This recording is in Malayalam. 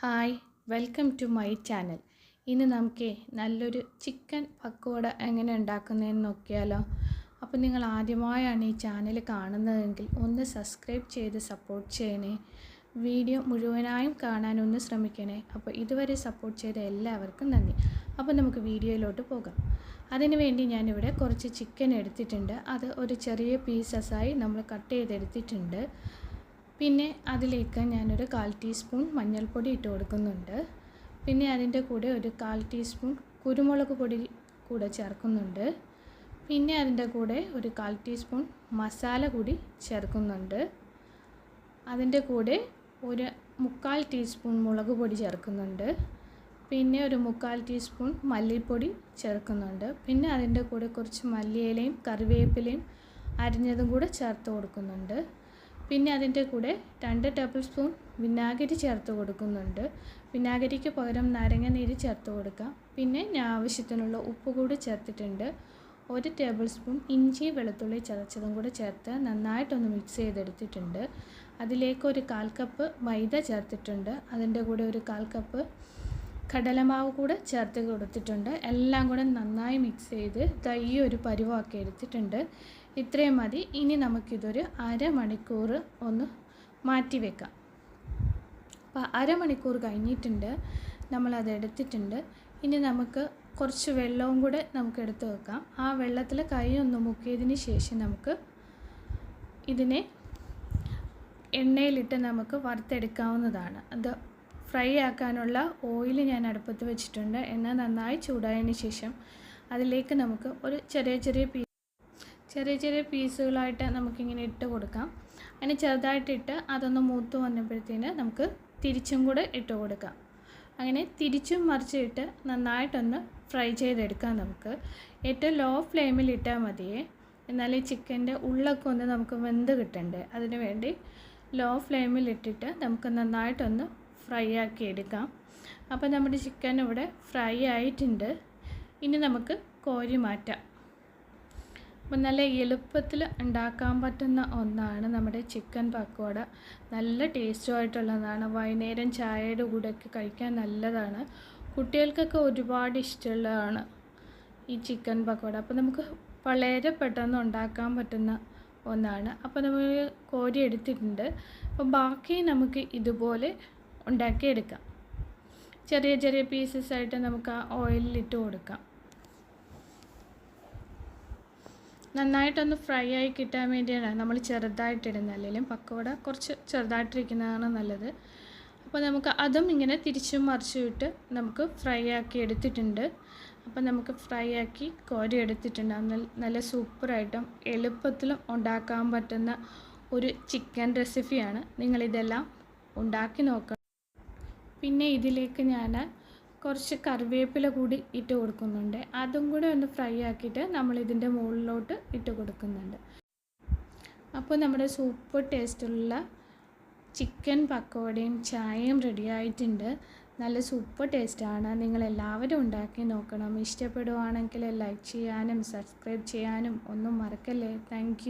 Hi welcome to my channel. ഇന്ന് നമുക്ക് നല്ലൊരു ചിക്കൻ പക്കോട എങ്ങനെ ഉണ്ടാക്കുന്നതെന്ന് നോക്കിയാലോ. അപ്പോൾ നിങ്ങൾ ആദ്യമായാണ് ഈ ചാനൽ കാണുന്നതെങ്കിൽ ഒന്ന് സബ്സ്ക്രൈബ് ചെയ്ത് സപ്പോർട്ട് ചെയ്യണേ. വീഡിയോ മുഴുവനായും കാണാൻ ഒന്ന് ശ്രമിക്കണേ. അപ്പോൾ ഇതുവരെ സപ്പോർട്ട് ചെയ്ത എല്ലാവർക്കും നന്ദി. അപ്പോൾ നമുക്ക് വീഡിയോയിലോട്ട് പോകാം. അതിനു വേണ്ടി ഞാനിവിടെ കുറച്ച് ചിക്കൻ എടുത്തിട്ടുണ്ട്. അത് ഒരു ചെറിയ പീസസായി നമ്മൾ കട്ട് ചെയ്തെടുത്തിട്ടുണ്ട്. പിന്നെ അതിലേക്ക് ഞാനൊരു കാൽ ടീസ്പൂൺ മഞ്ഞൾപ്പൊടി ഇട്ട് കൊടുക്കുന്നുണ്ട്. പിന്നെ അതിന്റെ കൂടെ ഒരു കാൽ ടീസ്പൂൺ കുരുമുളക് പൊടി കൂടെ ചേർക്കുന്നുണ്ട്. പിന്നെ അതിന്റെ കൂടെ ഒരു കാൽ ടീസ്പൂൺ മസാല കൂടി ചേർക്കുന്നുണ്ട്. അതിന്റെ കൂടെ ഒരു മുക്കാൽ ടീസ്പൂൺ മുളക് പൊടി ചേർക്കുന്നുണ്ട്. പിന്നെ ഒരു മുക്കാൽ ടീസ്പൂൺ മല്ലിപ്പൊടി ചേർക്കുന്നുണ്ട്. പിന്നെ അതിന്റെ കൂടെ കുറച്ച് മല്ലിയിലയും കറിവേപ്പിലയും അരിഞ്ഞതും കൂടെ ചേർത്ത് കൊടുക്കുന്നുണ്ട്. പിന്നെ അതിന്റെ കൂടെ രണ്ട് ടേബിൾ സ്പൂൺ വിനാഗിരി ചേർത്ത് കൊടുക്കുന്നുണ്ട്. വിനാഗിരിക്ക് പകരം നാരങ്ങ നീര് ചേർത്ത് കൊടുക്കാം. പിന്നെ ഞാൻ ആവശ്യത്തിനുള്ള ഉപ്പ് കൂടി ചേർത്തിട്ടുണ്ട്. ഒരു ടേബിൾ സ്പൂൺ ഇഞ്ചി വെളുത്തുള്ളി ചതച്ചതും കൂടെ ചേർത്ത് നന്നായിട്ടൊന്ന് മിക്സ് ചെയ്തെടുത്തിട്ടുണ്ട്. അതിലേക്ക് ഒരു കാൽ കപ്പ് മൈദ ചേർത്തിട്ടുണ്ട്. അതിന്റെ കൂടെ ഒരു കാൽ കപ്പ് കടലമാവ് കൂടെ ചേർത്ത് കൊടുത്തിട്ടുണ്ട്. എല്ലാം കൂടെ നന്നായി മിക്സ് ചെയ്ത് തൈ ഒരു പരുവാക്കി എടുത്തിട്ടുണ്ട്. ഇത്രയും മതി. ഇനി നമുക്കിതൊരു അരമണിക്കൂർ ഒന്ന് മാറ്റി വെക്കാം. അപ്പോൾ അരമണിക്കൂർ കഴിഞ്ഞിട്ടുണ്ട്. നമ്മളത് എടുത്തിട്ടുണ്ട്. ഇനി നമുക്ക് കുറച്ച് വെള്ളവും കൂടെ നമുക്ക് എടുത്ത് വെക്കാം. ആ വെള്ളത്തിൽ കൈ ഒന്ന് മുക്കിയതിന് ശേഷം നമുക്ക് ഇതിനെ എണ്ണയിലിട്ട് നമുക്ക് വറുത്തെടുക്കാവുന്നതാണ്. അത് ഫ്രൈ ആക്കാനുള്ള ഓയിൽ ഞാൻ അടുപ്പത്ത് വെച്ചിട്ടുണ്ട്. എണ്ണ നന്നായി ചൂടായതിന് ശേഷം അതിലേക്ക് നമുക്ക് ഒരു ചെറിയ ചെറിയ പീ ചെറിയ ചെറിയ പീസുകളായിട്ട് നമുക്കിങ്ങനെ ഇട്ട് കൊടുക്കാം. അങ്ങനെ ചെറുതായിട്ടിട്ട് അതൊന്ന് മൂത്ത് വന്നപ്പോഴത്തേന് നമുക്ക് തിരിച്ചും കൂടെ ഇട്ട് കൊടുക്കാം. അങ്ങനെ തിരിച്ചും മറിച്ചിട്ട് നന്നായിട്ടൊന്ന് ഫ്രൈ ചെയ്തെടുക്കാം നമുക്ക്. ഏറ്റവും ലോ ഫ്ലെയിമിൽ ഇട്ടാൽ മതിയേ. എന്നാൽ ഈ ചിക്കന്റെ ഉള്ളൊക്കെ ഒന്ന് നമുക്ക് വെന്ത് കിട്ടണ്ടേ? അതിന് വേണ്ടി ലോ ഫ്ലെയിമിൽ ഇട്ടിട്ട് നമുക്ക് നന്നായിട്ടൊന്ന് ഫ്രൈ ആക്കി എടുക്കാം. അപ്പോൾ നമ്മുടെ ചിക്കൻ ഇവിടെ ഫ്രൈ ആയിട്ടുണ്ട്. ഇനി നമുക്ക് കോരി മാറ്റാം. അപ്പം നല്ല എളുപ്പത്തിൽ ഉണ്ടാക്കാൻ പറ്റുന്ന ഒന്നാണ് നമ്മുടെ ചിക്കൻ പക്കോട. നല്ല ടേസ്റ്റുമായിട്ടുള്ളതാണ് വൈകുന്നേരം ചായയുടെ കൂടെയൊക്കെ കഴിക്കാൻ നല്ലതാണ്. കുട്ടികൾക്കൊക്കെ ഒരുപാട് ഇഷ്ടമുള്ളതാണ് ഈ ചിക്കൻ പക്കോട. അപ്പോൾ നമുക്ക് വളരെ പെട്ടെന്ന് ഉണ്ടാക്കാൻ പറ്റുന്ന ഒന്നാണ്. അപ്പോൾ നമ്മൾ കോരി എടുത്തിട്ടുണ്ട്. അപ്പോൾ ബാക്കി നമുക്ക് ഇതുപോലെ ഉണ്ടാക്കിയെടുക്കാം. ചെറിയ ചെറിയ പീസസ് ആയിട്ട് നമുക്ക് ആ ഓയിലിൽ ഇട്ട് കൊടുക്കാം. നന്നായിട്ടൊന്ന് ഫ്രൈ ആയി കിട്ടാൻ വേണ്ടിയാണ് നമ്മൾ ചെറുതായിട്ടിടുന്നത്. അല്ലെങ്കിലും പക്കോട കുറച്ച് ചെറുതായിട്ടിരിക്കുന്നതാണ് നല്ലത്. അപ്പോൾ നമുക്ക് അതും ഇങ്ങനെ തിരിച്ചും മറിച്ചും ഇട്ട് നമുക്ക് ഫ്രൈ ആക്കി എടുത്തിട്ടുണ്ട്. അപ്പോൾ നമുക്ക് ഫ്രൈ ആക്കി കോരി എടുത്തിട്ടുണ്ട്. നല്ല സൂപ്പറായിട്ടും എളുപ്പത്തിലും ഉണ്ടാക്കാൻ പറ്റുന്ന ഒരു ചിക്കൻ റെസിപ്പിയാണ് നിങ്ങളിതെല്ലാം ഉണ്ടാക്കി നോക്കണം പിന്നെ ഇതിലേക്ക് ഞാൻ കുറച്ച് കറിവേപ്പില കൂടി ഇട്ട് കൊടുക്കുന്നുണ്ട്. അതും കൂടെ ഒന്ന് ഫ്രൈ ആക്കിയിട്ട് നമ്മൾ ഇതിന്റെ മുകളിലോട്ട് ഇട്ട് കൊടുക്കുന്നുണ്ട്. അപ്പോൾ നമ്മുടെ സൂപ്പർ ടേസ്റ്റുള്ള ചിക്കൻ പക്കോടയും ചായയും റെഡി ആയിട്ടുണ്ട്. നല്ല സൂപ്പർ ടേസ്റ്റാണ്. നിങ്ങൾ എല്ലാവരും ഉണ്ടാക്കി നോക്കണം. ഇഷ്ടപ്പെടുവാണെങ്കിൽ ലൈക്ക് ചെയ്യാനും സബ്സ്ക്രൈബ് ചെയ്യാനും ഒന്നും മറക്കല്ലേ. താങ്ക്